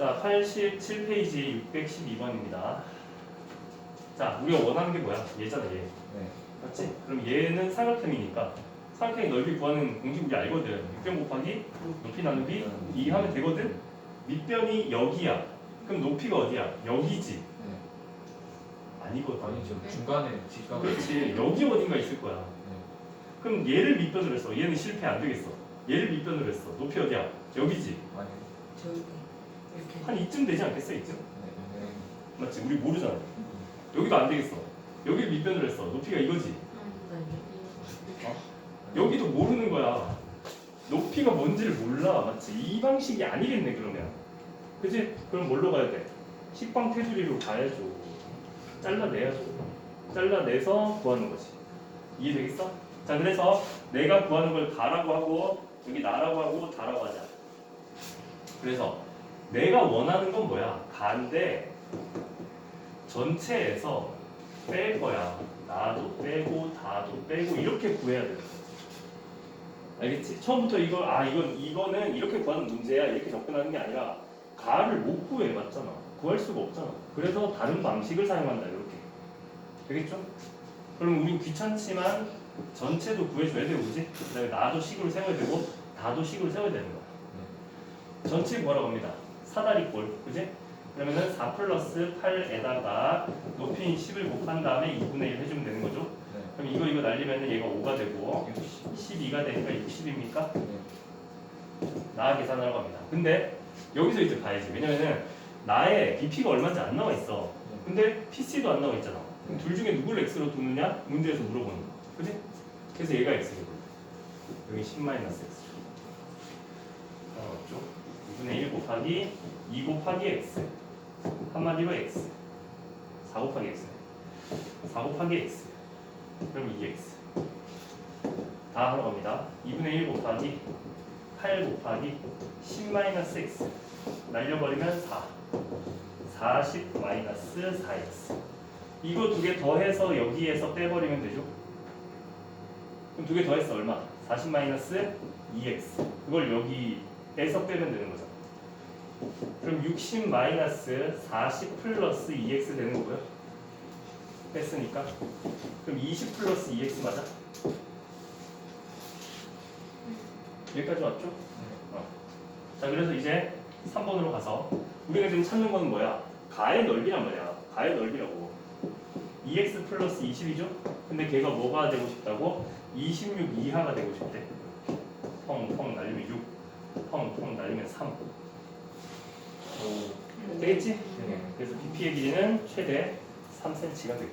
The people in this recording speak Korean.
자, 87페이지 612번입니다. 자, 우리가 원하는 게 뭐야? 얘잖아, 얘. 네. 맞지? 그럼 얘는 삼각형이니까 삼각형 넓이 구하는 공식 우리 알거든. 밑변 곱하기 높이 나누기 2 하면 되거든? 밑변이 여기야. 그럼 높이가 어디야? 여기지. 네. 아니거든. 아니죠. 중간에 직각. 그렇지. 여기 어딘가 있을 거야. 네. 그럼 얘를 밑변으로 했어. 얘는 실패 안 되겠어. 얘를 밑변으로 했어. 높이 어디야? 여기지. 아니. 저기 한 이쯤 되지 않겠어? 이쯤? 네. 네. 맞지? 우리 모르잖아. 여기도 안 되겠어. 여기를 밑변으로 했어. 높이가 이거지. 여기도 모르는 거야. 높이가 뭔지를 몰라. 맞지? 이 방식이 아니겠네, 그러면. 그지? 그럼 뭘로 가야 돼? 식빵 테두리로 가야죠. 잘라내야죠. 잘라내서 구하는 거지. 이해되겠어? 자, 그래서 내가 구하는 걸 가라고 하고, 여기 나라고 하고, 다라고 하자. 그래서 내가 원하는 건 뭐야? 가인데, 전체에서 뺄 거야. 나도 빼고, 다도 빼고, 이렇게 구해야 돼. 알겠지? 처음부터 이걸 아 이건 이거는 이렇게 구하는 문제야 이렇게 접근하는 게 아니라 가를 못 구해 맞잖아 구할 수가 없잖아 그래서 다른 방식을 사용한다 이렇게 되겠죠? 그럼 우린 귀찮지만 전체도 구해줘야 되고 그지? 그다음에 나도 식으로 세워야 되고 다도 식으로 세워야 되는 거야 전체 구하라고 합니다 사다리꼴 그지? 그러면은 4 플러스 8에다가 높이 10을 곱한 다음에 2분의 1 해주면 되는 거죠 네. 그럼 이거 이거 날리면은 얘가 5가 되고 12가 되니까 60입니까? 네. 나 계산하라고 합니다. 근데 여기서 이제 봐야지. 왜냐면은 나의 BP가 얼마인지 안 나와 있어. 근데 PC도 안 나와 있잖아. 그럼 둘 중에 누구를 X로 두느냐? 문제에서 물어보는 거. 그지? 그래서 얘가 X로 불러. 여기 10 마이너스 X. 상관없죠? 2분의 1 곱하기 2 곱하기 X. 한마디로 X. 4 곱하기 X. 4 곱하기 X. 그럼 2X. 다 하러 갑니다. 2분의 1 곱하기 8 곱하기 10 마이너스 x 날려버리면 4 40 마이너스 4x 이거 두 개 더해서 여기에서 빼버리면 되죠 그럼 두 개 더했어 얼마? 40 마이너스 2x 그걸 여기에서 빼면 되는 거죠 그럼 60 마이너스 40 플러스 2x 되는 거고요 뺐으니까 그럼 20 플러스 2x 맞아? 여기까지 왔죠? 어. 자 그래서 이제 3번으로 가서 우리가 지금 찾는 건 뭐야? 가의 넓이란 말이야. 가의 넓이라고. 2x 플러스 20이죠? 근데 걔가 뭐가 되고 싶다고? 26 이하가 되고 싶대. 펑펑 날리면 6, 펑펑 날리면 3. 오, 되겠지? 네. 그래서 BP의 길이는 최대 3cm가 되고.